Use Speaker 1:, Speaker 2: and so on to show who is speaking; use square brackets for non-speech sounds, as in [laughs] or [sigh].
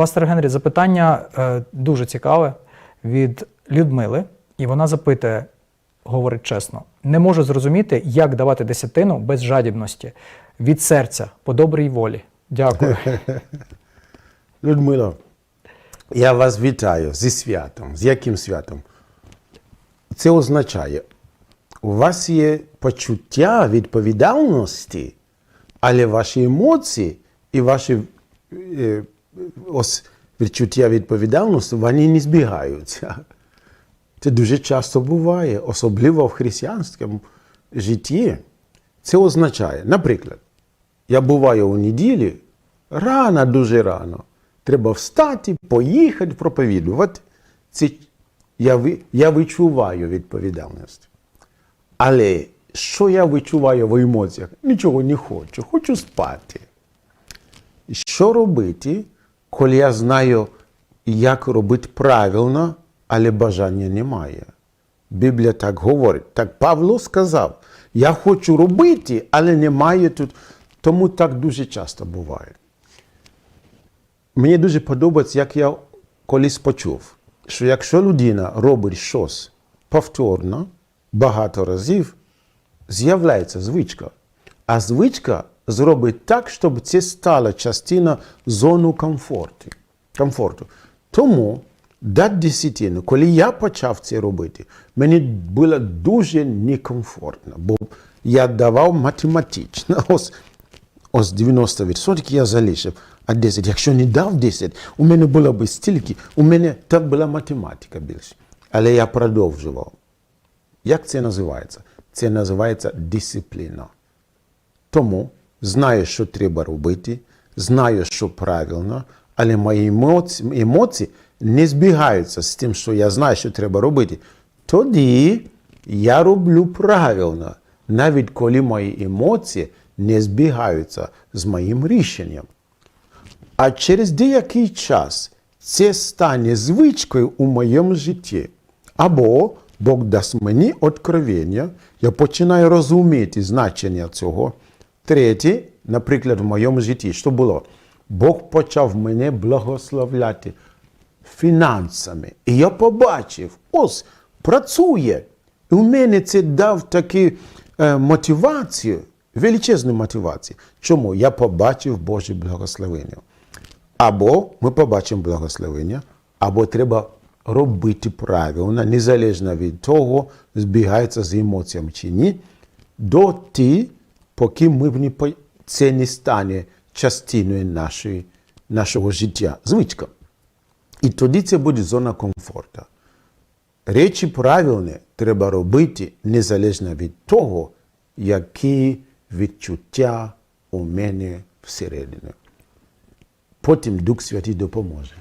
Speaker 1: Пастор Генрі, запитання е, дуже цікаве від Людмили, і вона запитує, говорить чесно: не можу зрозуміти, як давати десятину без жадібності від серця по добрій волі. Дякую. [laughs]
Speaker 2: Людмила, я вас вітаю зі святом. З яким святом? Це означає, у вас є почуття відповідальності, але ваші емоції і ваші е, ось, відчуття відповідальності вони не збігаються. Це дуже часто буває, особливо в християнському житті. Це означає, наприклад, я буваю у неділі, рано, дуже рано. Треба встати, поїхати проповідувати. Це я, я відчуваю відповідальність. Але що я відчуваю в емоціях? Нічого не хочу, хочу спати. Що робити, коли я знаю, як робити правильно, але бажання немає? Біблія так говорить. Так Павло сказав: я хочу робити, але немає тут. Тому так дуже часто буває. Мені дуже подобається, як я колись почув, що якщо людина робить щось повторно, багато разів, з'являється звичка. А звичка зробить так, щоб це стало частина зони комфорту. комфорту. Тому дати десятину, коли я почав це робити, мені було дуже некомфортно, бо я давав математично. Ось Ось 90% я залишив, а 10, якщо не дав 10, у мене було б стільки, у мене так була математика більше. Але я продовжував. Як це називається? Це називається дисципліна. Тому знаю, що треба робити, знаю, що правильно, але мої емоції, емоції не збігаються з тим, що я знаю, що треба робити. Тоді я роблю правильно, навіть коли мої емоції не збігаються з моїм рішенням. А через деякий час це стане звичкою у моєму житті. Або Бог дасть мені откровення, я починаю розуміти значення цього. Третє, наприклад, в моєму житті, що було? Бог почав мене благословляти фінансами. І я побачив, ось, працює. І у мене це дав таку е, мотивацію, величезну мотивацію. Чому? Я побачив Боже благословення. Або ми побачимо благословення, або треба робити правильно, незалежно від того, збігається з емоціями чи ні, до ті, поки ми не по- це не стане частиною нашої, нашого життя, звичка. І тоді це буде зона комфорту. Речі правильні треба робити незалежно від того, які відчуття у мене всередині. Потім Дух Святий допоможе.